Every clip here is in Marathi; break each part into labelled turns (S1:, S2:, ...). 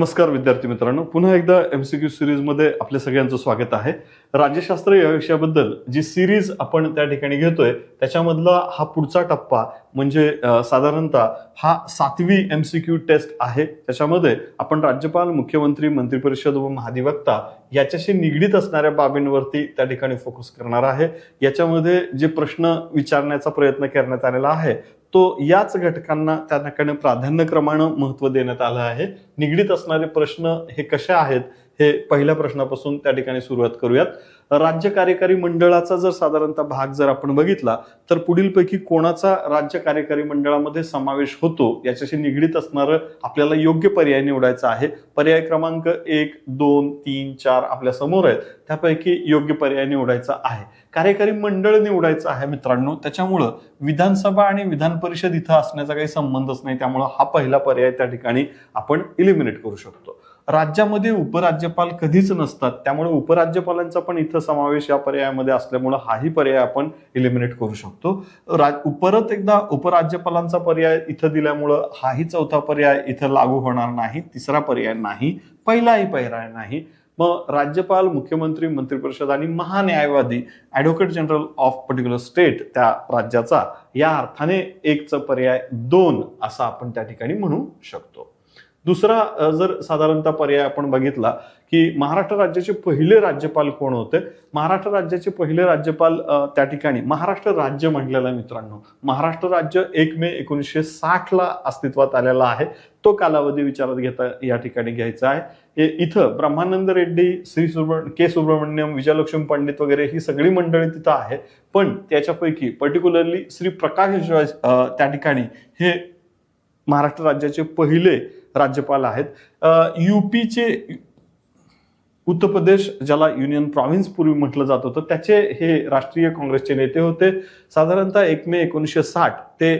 S1: नमस्कार विद्यार्थी मित्रांनो. पुन्हा एकदा एम सी क्यू सिरीजमध्ये आपल्या सगळ्यांचं स्वागत आहे. राज्यशास्त्र या विषयाबद्दल जी सिरीज आपण त्या ठिकाणी घेतोय त्याच्यामधला हा पुढचा टप्पा म्हणजे साधारणतः हा सातवी एम सी क्यू टेस्ट आहे. त्याच्यामध्ये आपण राज्यपाल मुख्यमंत्री मंत्रिपरिषद व महाधिवक्ता याच्याशी निगडीत असणाऱ्या बाबींवरती त्या ठिकाणी फोकस करणार आहे. याच्यामध्ये जे प्रश्न विचारण्याचा प्रयत्न करण्यात आलेला आहे तो याच घटकांना त्या ठिकाणी प्राधान्यक्रमानं महत्त्व देण्यात आलं आहे. निगडीत असणारे प्रश्न हे कसे आहेत? हे पहिल्या प्रश्नापासून त्या ठिकाणी सुरुवात करूयात. राज्य कार्यकारी मंडळाचा जर साधारणतः भाग जर आपण बघितला तर पुढीलपैकी कोणाचा राज्य कार्यकारी मंडळामध्ये समावेश होतो याच्याशी निगडीत असणारं आपल्याला योग्य पर्याय निवडायचा आहे. पर्याय क्रमांक एक दोन तीन चार आपल्यासमोर आहेत. त्यापैकी योग्य पर्याय निवडायचा आहे. कार्यकारी मंडळ निवडायचं आहे मित्रांनो. त्याच्यामुळं विधानसभा आणि विधान परिषद इथं असण्याचा काही संबंधच नाही. त्यामुळं हा पहिला पर्याय त्या ठिकाणी आपण इलिमिनेट करू शकतो. राज्यामध्ये उपराज्यपाल कधीच नसतात. त्यामुळे उपराज्यपालांचा पण इथं समावेश या पर्यायामध्ये असल्यामुळं हाही पर्याय आपण इलिमिनेट करू शकतो. राज परत एकदा उपराज्यपालांचा पर्याय इथं दिल्यामुळं हाही चौथा पर्याय इथं लागू होणार नाही. तिसरा पर्याय नाही. पहिलाही पर्याय नाही. मग राज्यपाल मुख्यमंत्री मंत्रिपरिषद आणि महान्यायवादी advocate general of particular state त्या राज्याचा या अर्थाने एकचा पर्याय दोन असा आपण त्या ठिकाणी म्हणू शकतो. दुसरा जर साधारणतः पर्याय आपण बघितला की महाराष्ट्र राज्याचे पहिले राज्यपाल कोण होते? महाराष्ट्र राज्याचे पहिले राज्यपाल त्या ठिकाणी महाराष्ट्र राज्य म्हटलेलं आहे मित्रांनो महाराष्ट्र राज्य एक मे एकोणीसशे साठला अस्तित्वात आलेला आहे. तो कालावधी विचारात घेता या ठिकाणी घ्यायचा आहे. हे इथं ब्रह्मानंद रेड्डी श्री सुब्र के सुब्रमण्यम विजयलक्ष्मी पंडित वगैरे ही सगळी मंडळी तिथं आहे. पण त्याच्यापैकी पर्टिक्युलरली श्री प्रकाश त्या ठिकाणी हे महाराष्ट्र राज्याचे पहिले राज्यपाल आहेत. युपीचे उत्तर प्रदेश ज्याला युनियन प्रॉव्हिन्स पूर्वी म्हटलं जात होतं त्याचे हे राष्ट्रीय काँग्रेसचे नेते होते. साधारणतः एक मे एकोणीसशे साठ ते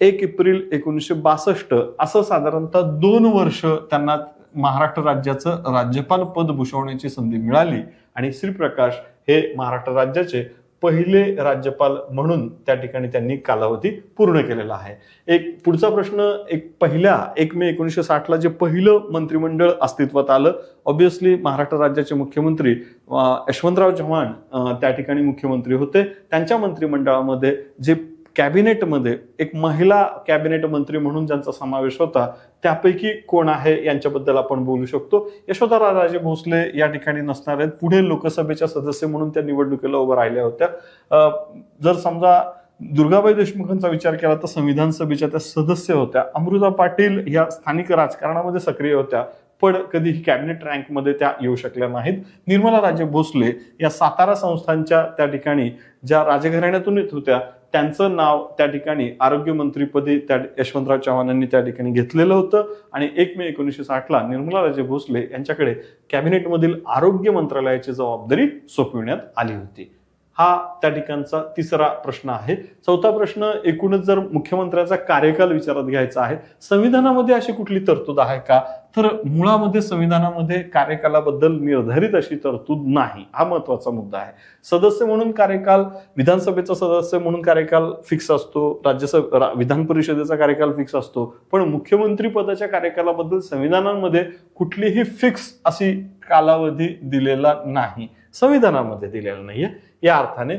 S1: एक एप्रिल एकोणीसशे बासष्ट असं साधारणतः दोन वर्ष त्यांना महाराष्ट्र राज्याचं राज्यपाल पद भूषवण्याची संधी मिळाली. आणि श्रीप्रकाश हे महाराष्ट्र राज्याचे पहिले राज्यपाल म्हणून त्या ठिकाणी त्यांनी कालावधी पूर्ण केलेला आहे. एक पुढचा प्रश्न एक पहिल्या एक मे एकोणीसशे साठला जे पहिलं मंत्रिमंडळ अस्तित्वात आलं ऑब्विसली महाराष्ट्र राज्याचे मुख्यमंत्री यशवंतराव चव्हाण त्या ठिकाणी मुख्यमंत्री होते. त्यांच्या मंत्रिमंडळामध्ये जे कॅबिनेटमध्ये एक महिला कॅबिनेट मंत्री म्हणून ज्यांचा समावेश होता त्यापैकी कोण आहे यांच्याबद्दल आपण बोलू शकतो. यशोधरा राजे भोसले या ठिकाणी नसणार आहेत. पुढे लोकसभेच्या सदस्य म्हणून त्या निवडणुकीला उभं राहिल्या होत्या. जर समजा दुर्गाबाई देशमुखांचा विचार केला तर संविधान सभेच्या त्या सदस्य होत्या. अमृता पाटील या स्थानिक राजकारणामध्ये सक्रिय होत्या पण कधीही कॅबिनेट रँकमध्ये त्या येऊ शकल्या नाहीत. निर्मला राजे भोसले या सातारा संस्थांच्या त्या ठिकाणी ज्या राजघराण्यातून येत होत्या त्यांचं नाव त्या ठिकाणी आरोग्यमंत्रीपदी त्या यशवंतराव चव्हाणांनी त्या ठिकाणी घेतलेलं होतं. आणि एक मे एकोणीसशे साठला निर्मला राजे भोसले यांच्याकडे कॅबिनेटमधील आरोग्य मंत्रालयाची जबाबदारी सोपविण्यात आली होती. हा त्या ठिकाणचा तिसरा प्रश्न आहे. चौथा प्रश्न एकूणच जर मुख्यमंत्र्याचा कार्यकाल विचारात घ्यायचा आहे संविधानामध्ये अशी कुठली तरतूद आहे का? तर मुळामध्ये संविधानामध्ये कार्यकालाबद्दल निर्धारित अशी तरतूद नाही हा महत्त्वाचा मुद्दा आहे. सदस्य म्हणून कार्यकाल विधानसभेचा सदस्य म्हणून कार्यकाल फिक्स असतो राज्यसभा विधान परिषदेचा कार्यकाल फिक्स असतो पण मुख्यमंत्री पदाच्या कार्यकालाबद्दल संविधानामध्ये कुठलीही फिक्स अशी कालावधी दिलेला नाही. संविधानामध्ये दिलेला नाहीये. या अर्थाने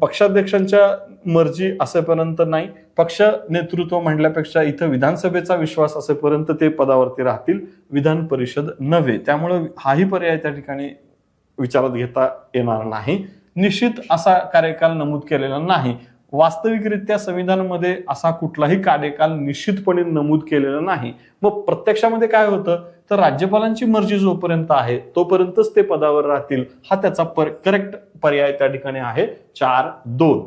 S1: पक्षाध्यक्षांच्या मर्जी असेपर्यंत नाही. पक्ष नेतृत्व म्हणल्यापेक्षा इथं विधानसभेचा विश्वास असेपर्यंत ते पदावरती राहतील. विधान परिषद नव्हे. त्यामुळे हाही पर्याय त्या ठिकाणी विचारात घेता येणार नाही. निश्चित असा कार्यकाल नमूद केलेला नाही. वास्तविकरित्या संविधानामध्ये असा कुठलाही कार्यकाल निश्चितपणे नमूद केलेला नाही. मग प्रत्यक्षामध्ये काय होतं? तर राज्यपालांची मर्जी जोपर्यंत आहे तोपर्यंतच ते पदावर राहतील हा त्याचा पर करेक्ट पर्याय त्या ठिकाणी आहे. चार दोन.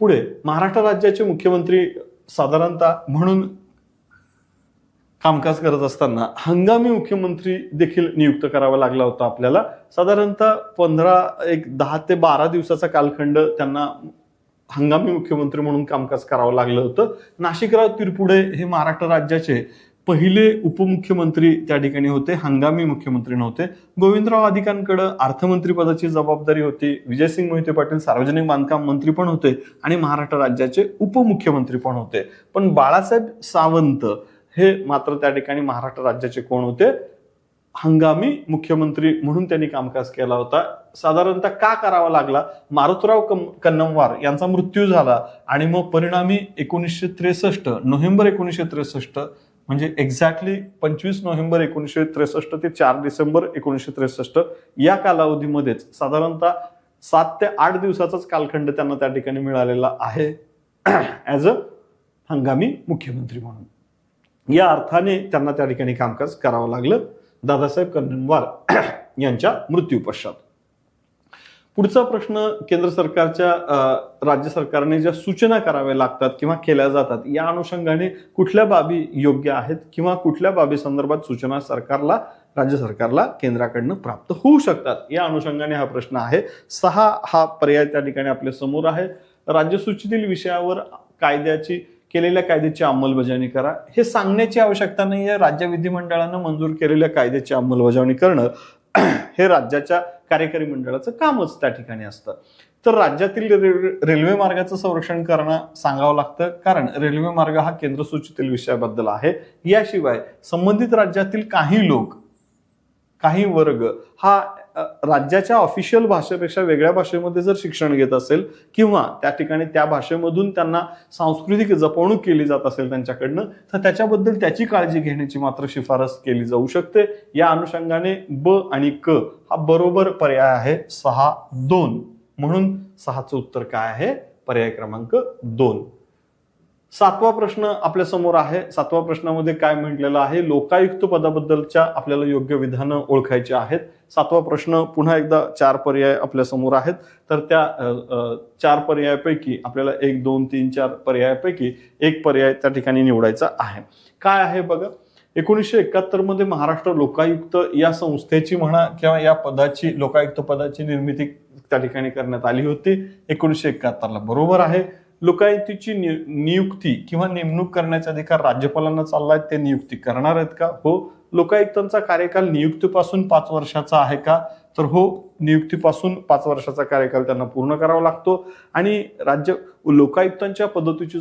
S1: पुढे महाराष्ट्र राज्याचे मुख्यमंत्री साधारणतः म्हणून कामकाज करत असताना हंगामी मुख्यमंत्री देखील नियुक्त करावा लागला होता आपल्याला. साधारणतः पंधरा एक दहा ते बारा दिवसाचा कालखंड त्यांना हंगामी मुख्यमंत्री म्हणून कामकाज करावं लागलं होतं. नाशिकराव तिरपुडे हे महाराष्ट्र राज्याचे पहिले उपमुख्यमंत्री त्या ठिकाणी होते हंगामी मुख्यमंत्री नव्हते. गोविंदराव अधिकांकडे अर्थमंत्री पदाची जबाबदारी होती. विजयसिंग मोहिते पाटील सार्वजनिक बांधकाम मंत्री पण होते आणि महाराष्ट्र राज्याचे उपमुख्यमंत्री पण होते. पण बाळासाहेब सावंत हे मात्र त्या ठिकाणी महाराष्ट्र राज्याचे कोण होते? हंगामी मुख्यमंत्री म्हणून त्यांनी कामकाज केला होता. साधारणतः का करावा लागला? मारुतराव कम कन्नमवार यांचा मृत्यू झाला आणि मग परिणामी एकोणीसशे त्रेसष्ट नोव्हेंबर एकोणीसशे त्रेसष्ट म्हणजे एक्झॅक्टली पंचवीस नोव्हेंबर एकोणीसशे त्रेसष्ट ते चार डिसेंबर एकोणीसशे त्रेसष्ट या कालावधीमध्येच साधारणतः सात ते आठ दिवसाचाच कालखंड त्यांना त्या ठिकाणी मिळालेला आहे. ॲज अ हंगामी मुख्यमंत्री म्हणून. या अर्थाने त्यांना त्या ठिकाणी कामकाज करावं लागलं. दादासाहेब कन्नमवार यांच्या मृत्यूपश्चात पुढचा प्रश्न केंद्र सरकारच्या राज्य सरकारने ज्या सूचना कराव्या लागतात किंवा केल्या जातात या अनुषंगाने कुठल्या बाबी योग्य आहेत किंवा कुठल्या बाबी संदर्भात सूचना सरकारला राज्य सरकारला केंद्राकडनं प्राप्त होऊ शकतात? या अनुषंगाने हा प्रश्न आहे. सहा हा पर्याय त्या ठिकाणी आपल्यासमोर आहे. राज्यसूचीतील विषयावर कायद्याची केलेल्या कायद्याची अंमलबजावणी करा. हे सांगण्याची आवश्यकता नाही आहे. राज्य विधिमंडळानं मंजूर केलेल्या कायद्याची अंमलबजावणी करणं हे राज्याच्या कार्यकारी मंडळाचं कामच त्या ठिकाणी असतं. तर राज्यातील रेल्वे रेल्वे मार्गाचं संरक्षण करणं सांगावं लागतं. कारण रेल्वे मार्ग हा केंद्र सूचितील विषयाबद्दल आहे. याशिवाय संबंधित राज्यातील काही लोक काही वर्ग हा राज्याच्या ऑफिशियल भाषेपेक्षा वेगळ्या भाषेमध्ये जर शिक्षण घेत असेल किंवा त्या ठिकाणी त्या भाषेमधून त्यांना सांस्कृतिक जपवणूक केली जात असेल त्यांच्याकडनं तर त्याच्याबद्दल त्याची काळजी घेण्याची मात्र शिफारस केली जाऊ शकते. या अनुषंगाने ब आणि क हा बरोबर पर्याय आहे सहा दोन. म्हणून सहाचं उत्तर काय आहे? पर्याय क्रमांक दोन. सातवा प्रश्न आपल्यासमोर आहे. सातवा प्रश्नामध्ये काय म्हटलेलं आहे? लोकायुक्त पदाबद्दलच्या आपल्याला योग्य विधानं ओळखायची आहेत. सातवा प्रश्न पुन्हा एकदा चार पर्याय आपल्यासमोर आहेत. तर त्या चार पर्यायापैकी आपल्याला एक दोन तीन चार पर्यायापैकी एक पर्याय त्या ठिकाणी निवडायचा आहे. काय आहे बघा? एकोणीसशे एकाहत्तरमध्ये महाराष्ट्र लोकायुक्त या संस्थेची म्हणा किंवा या पदाची लोकायुक्त पदाची निर्मिती त्या ठिकाणी करण्यात आली होती. एकोणीसशे एकाहत्तरला बरोबर आहे. लोकायतीची नि- नियुक्ती किंवा नेमणूक करण्याचा अधिकार राज्यपालांना चालला आहे ते नियुक्ती करणार आहेत का? हो लोकायुक्तांचा कार्यकाल नियुक्तीपासून पाच वर्षाचा आहे का? तर हो नियुक्तीपासून पाच वर्षाचा कार्यकाल त्यांना पूर्ण करावा लागतो. आणि राज्य लोकायुक्तांच्या पद्धतीची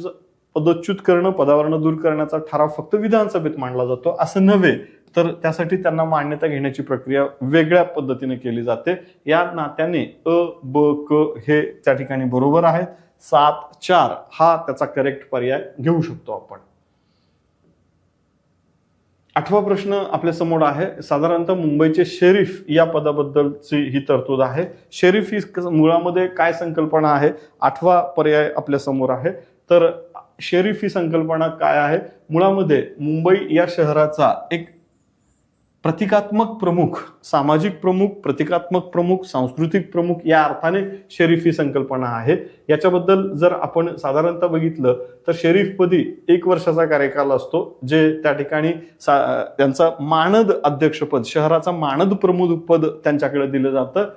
S1: पदच्युत करणं पदावरनं दूर करण्याचा ठराव फक्त विधानसभेत मांडला जातो असं नव्हे. तर त्यासाठी त्यांना मान्यता घेण्याची प्रक्रिया वेगळ्या पद्धतीने केली जाते. या नात्याने अ ब क हे त्या ठिकाणी बरोबर आहेत. सात चार हा त्याचा करेक्ट पर्याय घेऊ शकतो आपण. आठवा प्रश्न आपल्यासमोर आहे. साधारणतः मुंबईचे शेरीफ या पदाबद्दलची ही तरतूद आहे. शेरीफ ही मुळामध्ये काय संकल्पना आहे? आठवा पर्याय आपल्यासमोर आहे. तर शेरीफ ही संकल्पना काय आहे? मुळामध्ये मुंबई या शहराचा एक प्रतिकात्मक प्रमुख सामाजिक प्रमुख प्रतिकात्मक प्रमुख सांस्कृतिक प्रमुख या अर्थाने शेरीफ ही संकल्पना आहे. याच्याबद्दल जर आपण साधारणतः बघितलं तर शरीफपदी एक वर्षाचा कार्यकाल असतो जे त्या ठिकाणी सा- त्यांचा मानद अध्यक्षपद शहराचा मानद प्रमुख पद त्यांच्याकडे दिलं जातं.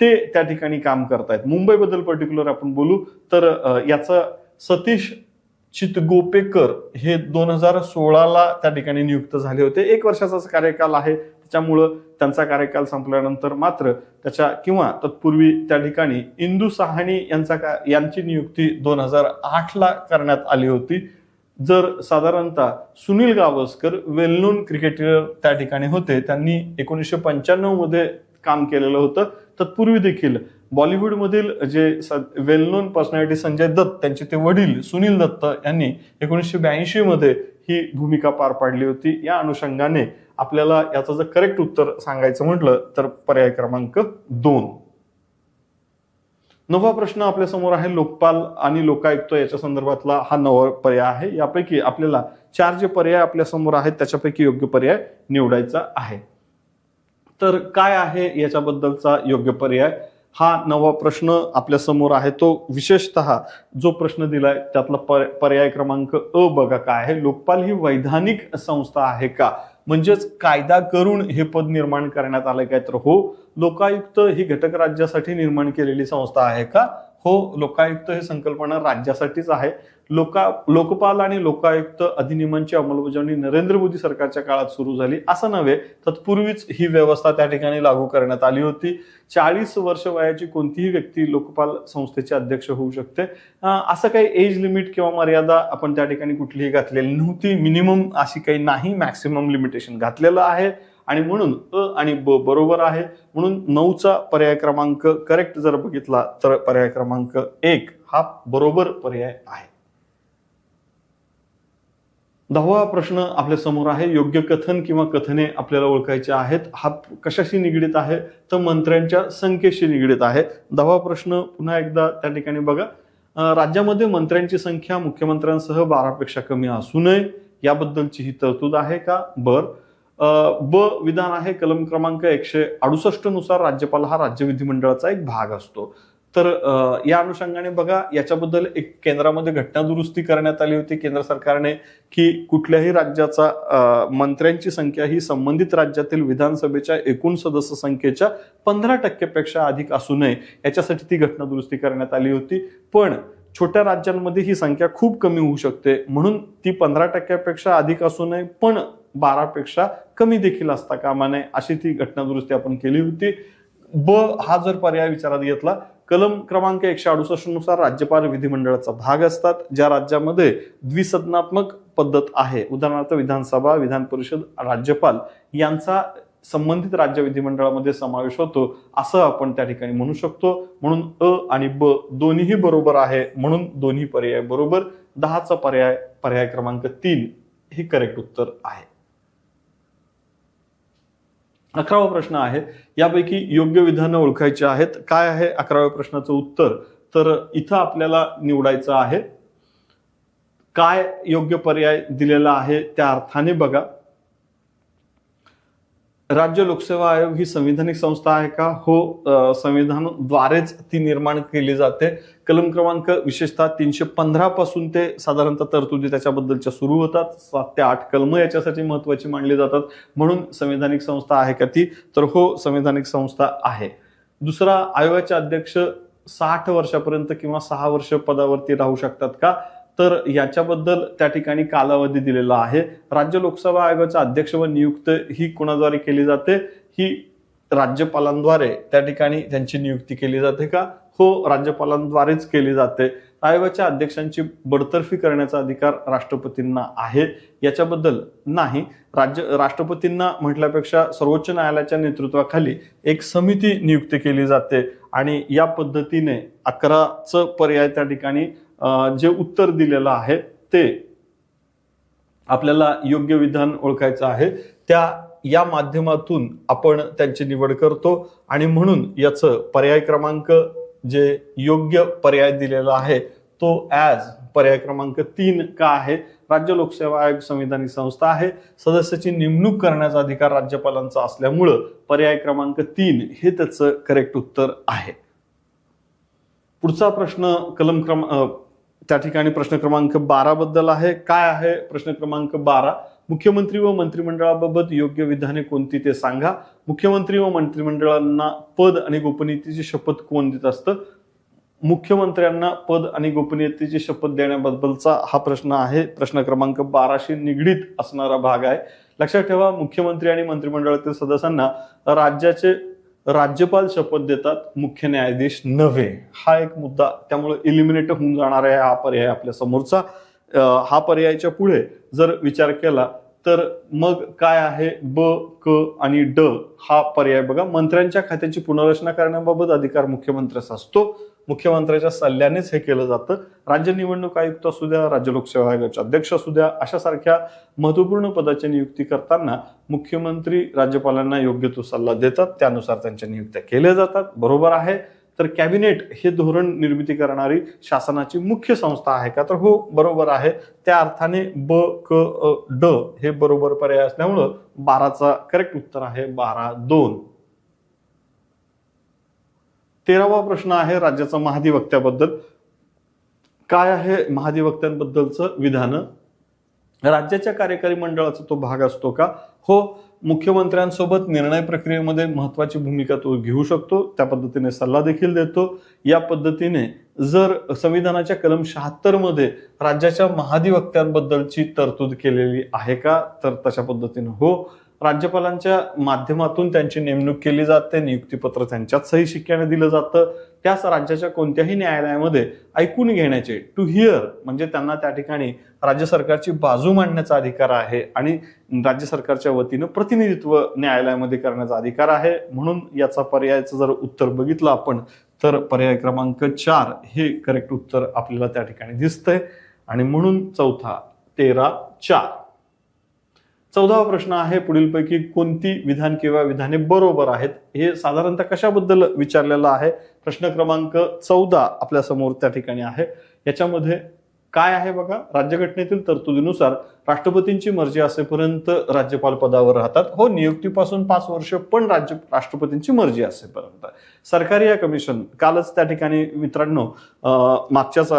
S1: ते त्या ठिकाणी काम करतायत. मुंबईबद्दल पर्टिक्युलर आपण बोलू तर याचं सतीश चितगोपेकर हे दोन हजार सोळाला त्या ठिकाणी नियुक्त झाले होते. एक वर्षाचाच कार्यकाल आहे. त्याच्यामुळं त्यांचा कार्यकाल संपल्यानंतर मात्र त्याच्या किंवा तत्पूर्वी त्या ठिकाणी इंदू साहनी यांचा का यांची नियुक्ती दोन हजार आठला करण्यात आली होती. जर साधारणतः Sunil Gavaskar well known cricketer त्या ठिकाणी होते त्यांनी एकोणीसशे पंच्याण्णवमध्ये काम केलेलं होतं. तत्पूर्वी देखील बॉलिवूडमधील जे well known personality Sanjay Dutt त्यांचे ते वडील सुनील दत्त यांनी एकोणीसशे ब्याऐंशी मध्ये ही भूमिका पार पाडली होती. या अनुषंगाने आपल्याला याचं जर करेक्ट उत्तर सांगायचं म्हटलं तर पर्याय क्रमांक दोन. नवा प्रश्न आपल्यासमोर आहे लोकपाल आणि लोकायुक्त याच्या संदर्भातला हा नवा पर्याय आहे. यापैकी आपल्याला चार जे पर्याय आपल्यासमोर आहेत त्याच्यापैकी योग्य पर्याय निवडायचा आहे. तर काय आहे याच्याबद्दलचा योग्य पर्याय? हा नवा प्रश्न आपल्यासमोर आहे. तो विशेषतः जो प्रश्न दिलाय त्यातला पर- पर्याय क्रमांक अ बघा काय आहे. लोकपाल ही वैधानिक संस्था आहे का? म्हणजेच कायदा करून हे पद निर्माण करण्यात आलं काय तर? हो. लोकायुक्त ही घटक राज्यासाठी निर्माण केलेली संस्था आहे का? हो लोकायुक्त ही संकल्पना राज्यासाठीच आहे. लोका लोकपाल आणि लोकायुक्त अधिनियमांची अंमलबजावणी नरेंद्र मोदी सरकारच्या काळात सुरू झाली. असं नव्हे तत्पूर्वीच ही व्यवस्था त्या ठिकाणी लागू करण्यात आली होती. चाळीस वर्ष वयाची कोणतीही व्यक्ती लोकपाल संस्थेचे अध्यक्ष होऊ शकते. असं काही एज लिमिट किंवा मर्यादा आपण त्या ठिकाणी कुठलीही घातलेली नव्हती. मिनिमम अशी काही नाही मॅक्सिमम लिमिटेशन घातलेलं आहे. आणि म्हणून अ आणि ब बरोबर आहे. म्हणून नऊचा पर्याय क्रमांक करेक्ट जर बघितला तर पर्याय क्रमांक एक हा बरोबर पर्याय आहे. दहावा प्रश्न आपल्यासमोर आहे. योग्य कथन किंवा कथने आपल्याला ओळखायचे आहेत. हा कशाशी निगडीत आहे? तर मंत्र्यांच्या संख्येशी निगडीत आहे. दहावा प्रश्न पुन्हा एकदा त्या ठिकाणी बघा. राज्यामध्ये मंत्र्यांची संख्या मुख्यमंत्र्यांसह बारापेक्षा कमी असू नये. याबद्दलची ही तरतूद आहे का? बर. ब विधान आहे. कलम क्रमांक एकशे अडुसष्टनुसार राज्यपाल हा राज्य विधिमंडळाचा एक भाग असतो. तर या अनुषंगाने बघा याच्याबद्दल एक केंद्रामध्ये घटना दुरुस्ती करण्यात आली होती केंद्र सरकारने की कुठल्याही राज्याचा मंत्र्यांची संख्या ही संबंधित राज्यातील विधानसभेच्या एकूण सदस्य संख्येच्या पंधरा टक्केपेक्षा अधिक असू नये याच्यासाठी ती घटना दुरुस्ती करण्यात आली होती. पण छोट्या राज्यांमध्ये ही संख्या खूप कमी होऊ शकते म्हणून ती पंधरा टक्क्यापेक्षा अधिक असू नये पण बारापेक्षा कमी देखील असता कामा नये अशी ती घटना दुरुस्ती आपण केली होती. ब हा जर पर्याय विचारात घेतला कलम क्रमांक एकशे अडुसष्टनुसार राज्यपाल विधिमंडळाचा भाग असतात ज्या राज्यामध्ये द्विसदनात्मक पद्धत आहे. उदाहरणार्थ विधानसभा विधान परिषद राज्यपाल यांचा संबंधित राज्य विधिमंडळामध्ये समावेश होतो असं आपण त्या ठिकाणी म्हणू शकतो. म्हणून अ आणि ब दोन्हीही बरोबर आहे म्हणून दोन्ही पर्याय बरोबर. दहाचा पर्याय पर्याय क्रमांक तीन हे करेक्ट उत्तर आहे. अकरावा प्रश्न आहे. यापैकी योग्य विधानं ओळखायची आहेत. काय आहे अकराव्या प्रश्नाचं उत्तर? तर इथं आपल्याला निवडायचं आहे. काय योग्य पर्याय दिलेला आहे त्या अर्थाने बघा. राज्य लोकसेवा आयोग ही संविधानिक संस्था आहे का? हो अ, संविधानाद्वारेच ती निर्माण केली जाते. कलम क्रमांक विशेषतः तीनशे पंधरा पासून ते साधारणतः तरतुदी त्याच्याबद्दलच्या सुरू होतात. सात ते आठ कलम याच्यासाठी महत्वाची मानली जातात. म्हणून संविधानिक संस्था आहे का ती? तर हो संविधानिक संस्था आहे. दुसरा आयोगाचे अध्यक्ष साठ वर्षापर्यंत किंवा सहा वर्ष पदावरती राहू शकतात का? तर याच्याबद्दल त्या ठिकाणी कालावधी दिलेला आहे. राज्य लोकसभा आयोगाचा अध्यक्ष व नियुक्त ही कोणाद्वारे केली जाते? ही राज्यपालांद्वारे त्या ठिकाणी त्यांची नियुक्ती केली जाते का? हो राज्यपालांद्वारेच केली जाते. आयोगाच्या अध्यक्षांची बडतर्फी करण्याचा अधिकार राष्ट्रपतींना आहे. याच्याबद्दल नाही. राज्य राष्ट्रपतींना म्हटल्यापेक्षा सर्वोच्च न्यायालयाच्या नेतृत्वाखाली एक समिती नियुक्त केली जाते आणि या पद्धतीने अकराचं पर्याय त्या ठिकाणी जे उत्तर दिलेलं आहे ते आपल्याला योग्य विधान ओळखायचं आहे. त्या या माध्यमातून आपण त्यांची निवड करतो आणि म्हणून याचं पर्याय क्रमांक जे योग्य पर्याय दिलेला आहे तो ॲज पर्याय क्रमांक तीन का आहे राज्य लोकसेवा आयोग संविधानिक संस्था आहे. सदस्याची नेमणूक करण्याचा अधिकार राज्यपालांचा असल्यामुळं पर्याय क्रमांक तीन हे त्याचं करेक्ट उत्तर आहे. पुढचा प्रश्न कलम क्रम त्या ठिकाणी प्रश्न क्रमांक बारा बद्दल आहे. काय आहे प्रश्न क्रमांक बारा? मुख्यमंत्री व मंत्रिमंडळाबाबत योग्य विधाने कोणती ते सांगा. मुख्यमंत्री व मंत्रिमंडळांना पद आणि गोपनीयतेची शपथ कोण देत असतं? मुख्यमंत्र्यांना पद आणि गोपनीयतेची शपथ देण्याबद्दलचा हा प्रश्न आहे. प्रश्न क्रमांक बाराशी निगडीत असणारा भाग आहे. लक्षात ठेवा मुख्यमंत्री आणि मंत्रिमंडळातील सदस्यांना राज्याचे राज्यपाल शपथ देतात मुख्य न्यायाधीश नव्हे. हा एक मुद्दा त्यामुळे इलिमिनेट होऊन जाणार आहे हा पर्याय आपल्या समोरचा. हा पर्यायाच्या पुढे जर विचार केला तर मग काय आहे? ब क आणि ड हा पर्याय बघा. मंत्र्यांच्या खात्याची पुनर्रचना करण्याबाबत अधिकार मुख्यमंत्र्यास असतो. मुख्यमंत्र्याच्या सल्ल्यानेच हे केलं जातं. राज्य निवडणूक आयुक्त असू द्या राज्य लोकसेवा आयोगाचे अध्यक्ष असू द्या अशा सारख्या महत्त्वपूर्ण पदाची नियुक्ती करताना मुख्यमंत्री राज्यपालांना योग्य तो सल्ला देतात. त्यानुसार त्यांच्या नियुक्त्या केल्या जातात. बरोबर आहे. तर कॅबिनेट हे धोरण निर्मिती करणारी शासनाची मुख्य संस्था आहे का? तर हो बरोबर आहे. त्या अर्थाने ब क अ, ड हे बरोबर पर्याय असल्यामुळं बाराचा करेक्ट उत्तर आहे. बारा दोन. तेरावा प्रश्न आहे राज्याचा महाधिवक्त्याबद्दल. काय आहे महाधिवक्त्यांबद्दलचं विधान? राज्याच्या कार्यकारी मंडळाचा तो भाग असतो का? हो मुख्यमंत्र्यांसोबत निर्णय प्रक्रियेमध्ये महत्वाची भूमिका तो घेऊ शकतो त्या पद्धतीने सल्ला देखील देतो. या पद्धतीने जर संविधानाच्या कलम शहात्तरमध्ये राज्याच्या महाधिवक्त्यांबद्दलची तरतूद केलेली आहे का तर तशा पद्धतीने हो. राज्यपालांच्या माध्यमातून त्यांची नेमणूक केली जाते नियुक्तीपत्र त्यांच्याच सही शिक्क्याने दिलं जातं. त्याच राज्याच्या कोणत्याही न्यायालयामध्ये ऐकून घेण्याचे टू हिअर म्हणजे त्यांना त्या ठिकाणी राज्य सरकारची बाजू मांडण्याचा अधिकार आहे आणि राज्य सरकारच्या वतीनं प्रतिनिधित्व न्यायालयामध्ये करण्याचा अधिकार आहे. म्हणून याचा पर्यायाचं जर उत्तर बघितलं आपण तर पर्याय क्रमांक चार हे करेक्ट उत्तर आपल्याला त्या ठिकाणी दिसतंय. आणि म्हणून चौथा तेरा चार. चौदावा प्रश्न आहे पुढीलपैकी कोणती विधान किंवा विधाने बरोबर आहेत? हे साधारणतः कशाबद्दल विचारलेलं आहे? प्रश्न क्रमांक चौदा आपल्यासमोर त्या ठिकाणी आहे. याच्यामध्ये काय आहे बघा? राज्यघटनेतील तरतुदीनुसार राष्ट्रपतींची मर्जी असेपर्यंत राज्यपाल पदावर राहतात. हो नियुक्तीपासून पाच वर्ष पण राज्य राष्ट्रपतींची मर्जी असेपर्यंत. सरकारी या कमिशन कालच त्या ठिकाणी मित्रांनो मागच्याच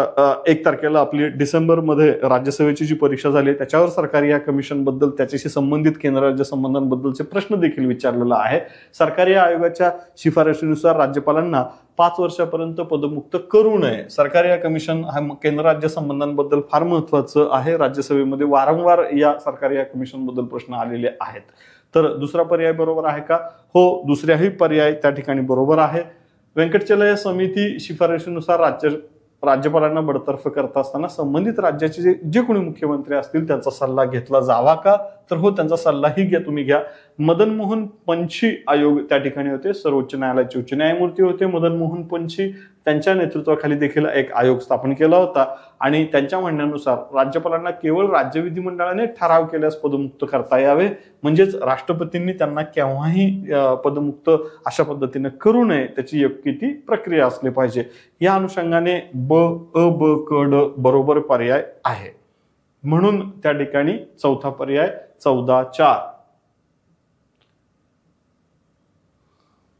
S1: एक तारखेला आपली डिसेंबरमध्ये राज्यसभेची जी परीक्षा झाली आहे, त्याच्यावर सरकारी या कमिशनबद्दल त्याच्याशी संबंधित केंद्र राज्य संबंधांबद्दलचे प्रश्न देखील विचारलेला आहे. सरकारी या आयोगाच्या शिफारशीनुसार राज्यपालांना पाच वर्षापर्यंत पदमुक्त करू नये. सरकारी या कमिशन हा केंद्र राज्य संबंधांबद्दल फार महत्वाचं आहे. राज्यसभेमध्ये वारंवार या सरकारी या कमिशनबद्दल प्रश्न आलेले आहेत. तर दुसरा पर्याय बरोबर आहे का? हो दुसऱ्याही पर्याय त्या ठिकाणी बरोबर आहे. व्यंकटचलय समिती शिफारशीनुसार राज्य राज्यपालांना बडतर्फ करत असताना संबंधित राज्याचे जे जे कोणी मुख्यमंत्री असतील त्यांचा सल्ला घेतला जावा का? तर हो त्यांचा सल्लाही घ्या तुम्ही घ्या. मदन मोहन पंछी आयोग त्या ठिकाणी होते. सर्वोच्च न्यायालयाचे उच्च न्यायमूर्ती होते. मदन मोहन पंछी त्यांच्या नेतृत्वाखाली देखील एक आयोग स्थापन केला होता. आणि त्यांच्या म्हणण्यानुसार राज्यपालांना केवळ राज्य विधिमंडळाने ठराव केल्यास पदमुक्त करता यावे. म्हणजेच राष्ट्रपतींनी त्यांना केव्हाही पदमुक्त अशा पद्धतीने करू नये त्याची योग्य ती प्रक्रिया असली पाहिजे. या अनुषंगाने ब अ ब क ड बरोबर पर्याय आहे. म्हणून त्या ठिकाणी चौथा पर्याय चौदा चार.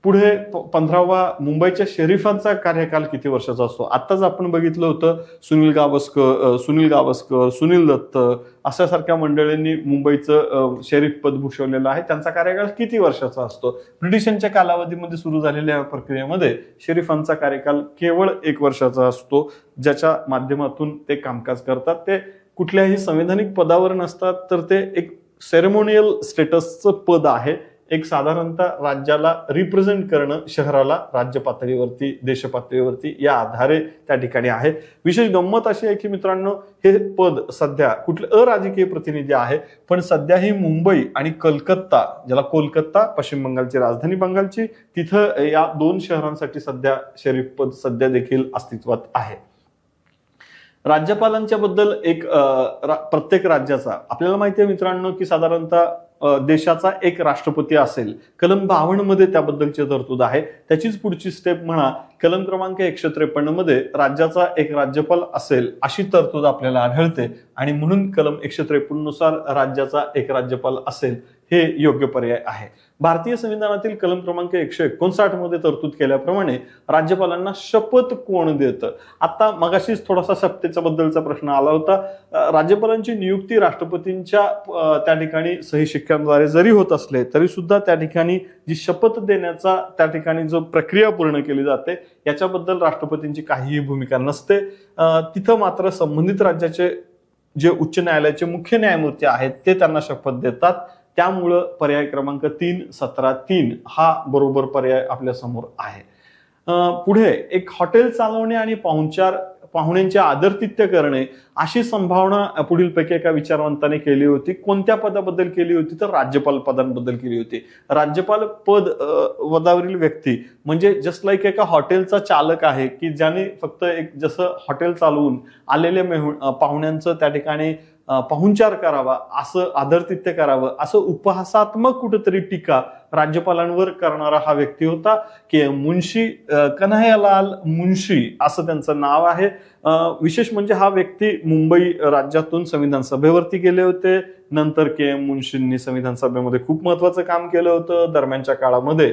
S1: पुढे प- पंधरावा मुंबईच्या शरीफांचा कार्यकाल किती वर्षाचा असतो? आत्ताच आपण बघितलं होतं सुनील गावस्कर सुनील गावस्कर सुनील दत्त अशासारख्या मंडळींनी मुंबईचं शरीफ पद भूषवलेलं आहे. त्यांचा कार्यकाळ किती वर्षाचा असतो? ब्रिटिशांच्या कालावधीमध्ये सुरू झालेल्या प्रक्रियेमध्ये शरीफांचा कार्यकाल केवळ एक वर्षाचा असतो ज्याच्या माध्यमातून ते कामकाज करतात. ते कुठल्याही संवैधानिक पदावर नसतात तर ते एक सेरेमोनियल स्टेटसचं पद आहे. एक साधारणतः राज्याला रिप्रेझेंट करणं शहराला राज्य पातळीवरती देश पातळीवरती या आधारे त्या ठिकाणी आहे. विशेष गंमत अशी आहे की मित्रांनो हे पद सध्या कुठले अराजकीय प्रतिनिधी आहे पण सध्या ही मुंबई आणि कलकत्ता ज्याला कोलकत्ता पश्चिम बंगालची राजधानी बंगालची तिथं या दोन शहरांसाठी सध्या शरीफ पद सध्या देखील अस्तित्वात आहे. राज्यपालांच्या बद्दल एक रा- प्रत्येक राज्याचा आपल्याला माहिती आहे मित्रांनो की साधारणतः देशाचा एक राष्ट्रपती असेल कलम बावन्नमध्ये त्याबद्दलची तरतूद आहे. त्याचीच पुढची स्टेप म्हणा कलम क्रमांक एकशे त्रेपन्नमध्ये राज्याचा एक राज्यपाल असेल अशी तरतूद आपल्याला आढळते. आणि म्हणून कलम एकशे त्रेपन्ननुसार राज्याचा एक राज्यपाल असेल हे योग्य पर्याय आहे. भारतीय संविधानातील कलम क्रमांक एकशे एकोणसाठमध्ये तरतूद केल्याप्रमाणे राज्यपालांना शपथ कोण देतं? आता मगाशीच थोडासा सत्तेचा बद्दलचा प्रश्न आला होता. राज्यपालांची नियुक्ती राष्ट्रपतींच्या त्या ठिकाणी सही शिक्क्यांद्वारे जरी होत असले तरी सुद्धा त्या ठिकाणी जी शपथ देण्याचा त्या ठिकाणी जो प्रक्रिया पूर्ण केली जाते याच्याबद्दल राष्ट्रपतींची काहीही भूमिका नसते. तिथं मात्र संबंधित राज्याचे जे उच्च न्यायालयाचे मुख्य न्यायमूर्ती आहेत ते त्यांना शपथ देतात. त्यामुळं पर्याय क्रमांक तीन सतरा तीन हा बरोबर पर्याय आपल्यासमोर आहे. पुढे एक हॉटेल चालवणे आणि पाहुणचार पाहुण्यांचे आदरतित्य करणे अशी संभावना पुढीलपैकी एका विचारवंताने केली होती. कोणत्या पदाबद्दल केली होती? तर राज्यपाल पदांबद्दल केली होती. राज्यपाल पद पदावरील व्यक्ती म्हणजे जस्ट लाईक एका हॉटेलचा चालक आहे की ज्याने फक्त एक जसं हॉटेल चालवून आलेल्या मेहू पाहुण्यांचं त्या ठिकाणी पाहुणचार करावा असं आदरतिथ्य करावं असं उपहासात्मक कुठंतरी टीका राज्यपालांवर करणारा हा व्यक्ती होता की मुन्शी कन्हैयालाल मुन्शी असं त्यांचं नाव आहे. विशेष म्हणजे हा व्यक्ती मुंबई राज्यातून संविधान सभेवरती गेले होते. नंतर के एम मुन्शींनी संविधान सभेमध्ये खूप महत्वाचं काम केलं होतं. दरम्यानच्या काळामध्ये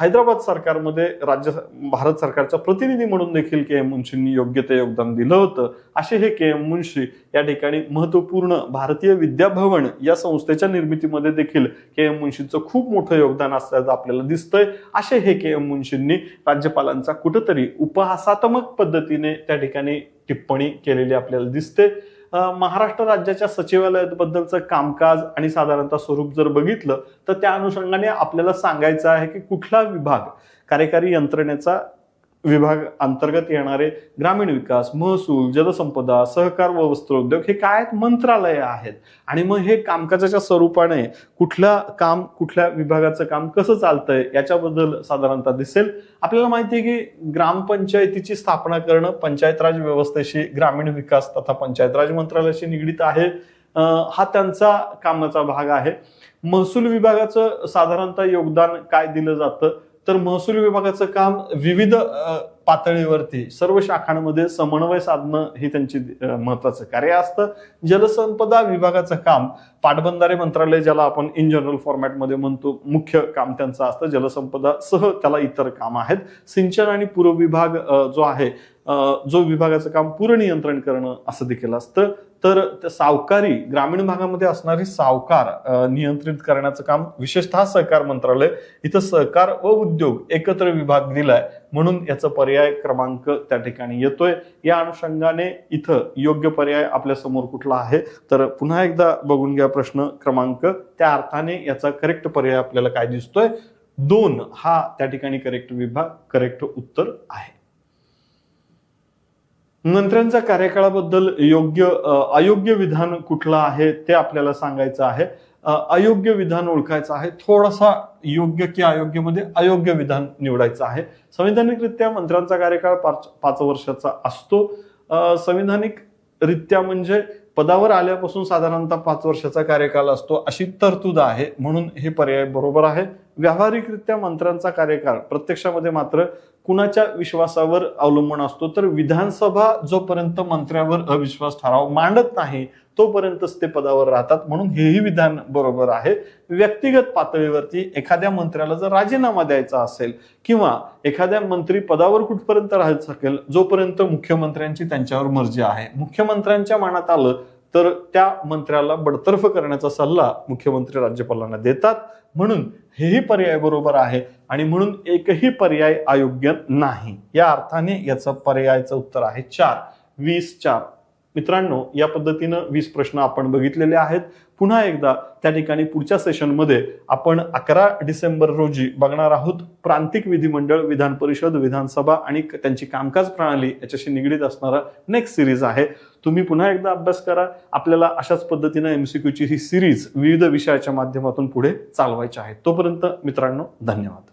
S1: हैदराबाद सरकारमध्ये राज्य भारत सरकारचा प्रतिनिधी म्हणून देखील के एम मुन्शींनी योग्य ते योगदान दिलं होतं. असे हे के एम मुन्शी या ठिकाणी महत्त्वपूर्ण भारतीय विद्याभवन या संस्थेच्या निर्मितीमध्ये देखील के एम मुन्शींचं खूप मोठं योगदान असल्याचं आपल्याला दिसतंय. असे हे के एम मुन्शींनी राज्यपालांचा कुठंतरी उपहासात्मक पद्धतीने त्या ठिकाणी टिप्पणी केलेली आपल्याला दिसते. महाराष्ट्र राज्याच्या सचिवालयाबद्दलचं कामकाज आणि साधारणतः स्वरूप जर बघितलं तर त्या अनुषंगाने आपल्याला सांगायचं आहे की कुठला विभाग कार्यकारी यंत्रणेचा विभाग अंतर्गत येणारे ग्रामीण विकास महसूल जलसंपदा सहकार व वस्त्रोद्योग हे काय आहेत? मंत्रालय आहेत. आणि मग हे कामकाजाच्या स्वरूपाने कुठल्या काम कुठल्या विभागाचं काम कसं चालतंय याच्याबद्दल साधारणतः दिसेल. आपल्याला माहिती आहे की ग्रामपंचायतीची स्थापना करणं पंचायत राज व्यवस्थेशी ग्रामीण विकास तथा पंचायत राज मंत्रालयाशी निगडीत आहे. हा त्यांचा कामाचा भाग आहे. महसूल विभागाचं साधारणतः योगदान काय दिलं जातं? तर महसूल विभागाचं काम विविध पातळीवरती सर्व शाखांमध्ये समन्वय साधणं हे त्यांची महत्वाचं कार्य असतं जलसंपदा विभागाचं काम पाटबंधारे मंत्रालय ज्याला आपण इन जनरल फॉर्मॅटमध्ये म्हणतो मुख्य काम त्यांचं असतं जलसंपदा सह त्याला इतर काम आहेत. सिंचन आणि पूर्व विभाग जो आहे जो विभागाचं काम पूर नियंत्रण करणं असं देखील असतं. तर सावकारी ग्रामीण भागामध्ये असणारी सावकार नियंत्रित करण्याचं काम विशेषतः सहकार मंत्रालय इथं सहकार व उद्योग एकत्र विभाग दिलाय. म्हणून याचा पर्याय क्रमांक त्या ठिकाणी येतोय. या अनुषंगाने इथं योग्य पर्याय आपल्यासमोर कुठला आहे? तर पुन्हा एकदा बघून घ्या प्रश्न क्रमांक. त्या अर्थाने याचा करेक्ट पर्याय आपल्याला काय दिसतोय? दोन हा त्या ठिकाणी करेक्ट विभाग करेक्ट उत्तर आहे. मंत्र्यांच्या कार्यकाळाबद्दल योग्य अयोग्य विधान कुठलं आहे ते आपल्याला सांगायचं आहे. अयोग्य विधान ओळखायचं आहे. थोडासा योग्य की अयोग्यमध्ये अयोग्य विधान निवडायचं आहे. संविधानिकरित्या मंत्र्यांचा कार्यकाळ पाच पाच वर्षाचा असतो. संविधानिक रित्या म्हणजे पदावर आल्यापासून साधारणतः पाच वर्षाचा कार्यकाल असतो. अशी तरतूद आहे. म्हणून हे पर्याय बरोबर आहे. व्यावहारिकरित्या मंत्र्यांचा कार्यकाळ प्रत्यक्षामध्ये मात्र कुणाच्या विश्वासावर अवलंबून असतो? तर विधानसभा जोपर्यंत मंत्र्यावर अविश्वास ठराव मांडत नाही तोपर्यंतच ते पदावर राहतात. म्हणून हेही विधान बरोबर आहे. व्यक्तिगत पातळीवरती एखाद्या मंत्र्याला जर राजीनामा द्यायचा असेल किंवा एखाद्या मंत्री पदावर कुठपर्यंत राहत शकेल जोपर्यंत मुख्यमंत्र्यांची त्यांच्यावर मर्जी आहे. मुख्यमंत्र्यांच्या मनात आलं तर त्या मंत्र्याला बडतर्फ करण्याचा सल्ला मुख्यमंत्री राज्यपालांना देतात. म्हणून हेही पर्याय बरोबर आहे आणि म्हणून एकही पर्याय अयोग्य नाही. या अर्थाने याचं पर्यायाचं उत्तर आहे चार. वीस चार. मित्रांनो या पद्धतीनं वीस प्रश्न आपण बघितलेले आहेत. पुन्हा एकदा त्या ठिकाणी पुढच्या सेशनमध्ये आपण अकरा डिसेंबर रोजी बघणार आहोत प्रांतिक विधिमंडळ विधान परिषद विधानसभा आणि त्यांची कामकाज प्रणाली याच्याशी निगडीत असणारा नेक्स्ट सिरीज आहे. तुम्ही पुन्हा एकदा अभ्यास करा. आपल्याला अशाच पद्धतीनं एमसीक्यूची ही सिरीज विविध विषयाच्या माध्यमातून पुढे चालवायची आहे. तोपर्यंत मित्रांनो धन्यवाद.